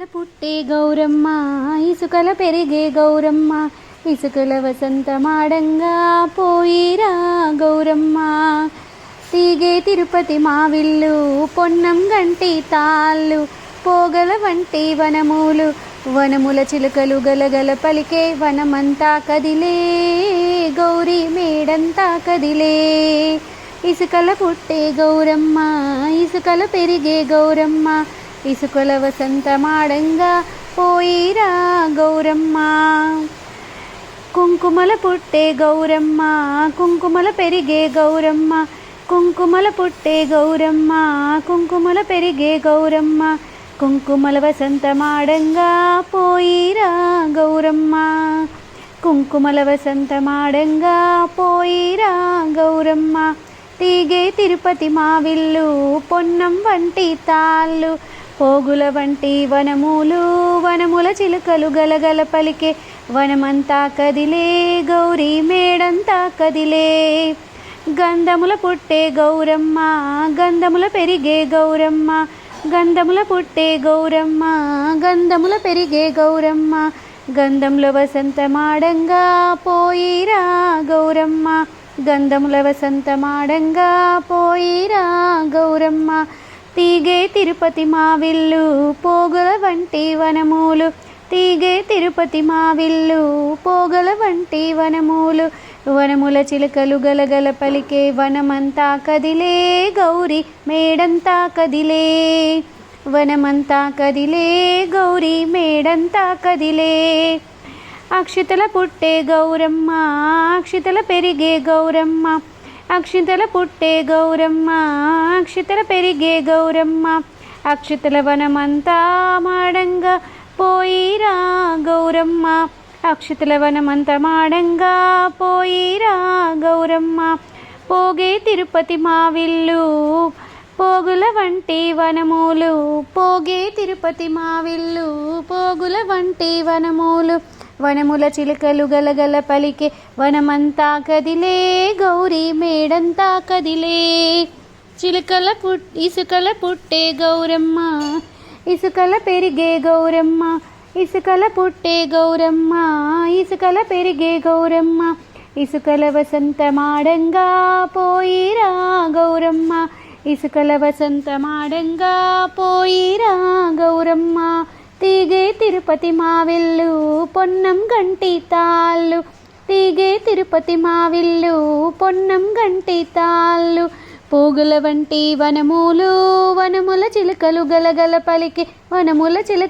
ఇసుకల పుట్టే గౌరమ్మ ఇసుకల పెరిగే గౌరమ్మ ఇసుకల వసంతమాడంగా పోయిరా గౌరమ్మ. తీగే తిరుపతి మావిల్లు పొన్నం గంటి తాళ్ళు పోగల వంటి వనములు వనముల చిలుకలు గలగల పలికే వనమంతా కదిలే గౌరీ మేడంతా కదిలే. ఇసుకల పుట్టే గౌరమ్మ ఇసుకల పెరిగే గౌరమ్మ ఇసుకల వసంతమాడంగా పోయిరా గౌరమ్మ. కుంకుమల పుట్టే గౌరమ్మ కుంకుమల పెరిగే గౌరమ్మ కుంకుమల పుట్టే గౌరమ్మ కుంకుమల పెరిగే గౌరమ్మ కుంకుమల వసంతమాడంగా పోయిరా గౌరమ్మ. కుంకుమల వసంతమాడంగా పోయిరా గౌరమ్మ. తీగే తిరుపతి మావిల్లు పొన్నం వంటి తాళ్ళు పోగుల వంటి వనములు వనముల చిలుకలు గలగల పలికే వనమంతా కదిలే గౌరీ మేడంతా కదిలే. గంధముల పుట్టే గౌరమ్మ గంధముల పెరిగే గౌరమ్మ గంధముల పుట్టే గౌరమ్మ గంధముల పెరిగే గౌరమ్మ గంధముల వసంతమాడంగా పోయిరా గౌరమ్మ గంధముల వసంతమాడంగా పోయిరా గౌరమ్మ తీగే తిరుపతి మావిల్లు పోగుల వంటి వనమూలు. తీగే తిరుపతి మావిల్లు పోగల వంటి వనమూలు. వనముల చిలుకలు గలగల పలికే వనమంతా కదిలే గౌరీ మేడంతా కదిలే. వనమంతా కదిలే గౌరీ మేడంతా కదిలే. అక్షితల పుట్టే గౌరమ్మ అక్షితల పెరిగే గౌరమ్మ. అక్షితల పుట్టే గౌరమ్మ అక్షితల పెరిగే గౌరమ్మ అక్షితల వనమంతా మాడంగా పోయిరా గౌరమ్మ అక్షితల వనమంతా మాడంగా పోయిరా గౌరమ్మ. పోగే తిరుపతి మావిల్లు పోగుల వంటి వనములు పోగే తిరుపతి మావిల్లు పోగుల వంటి వనములు వనముల చిలుకలు గలగల పలికే వనమంతా కదిలే గౌరీ మేడంతా కదిలే. చిలుకల పుట్ ఇసుకల పుట్టే గౌరమ్మ ఇసుకల పెరిగే గౌరమ్మ ఇసుకల పుట్టే గౌరమ్మ ఇసుకల పెరిగే గౌరమ్మ ఇసుకల వసంతమాడంగా పోయిరా గౌరమ్మ ఇసుకల వసంతమాడంగా పోయిరా తిరుపతి మావిల్లు పొన్నం గంటి తాళ్ళు. తీగే తిరుపతి మావిల్లు పొన్నం గంటి తాళ్ళు. పోగుల వంటి వనములు వనముల చిలుకలు గలగల పలికి వనముల చిలుక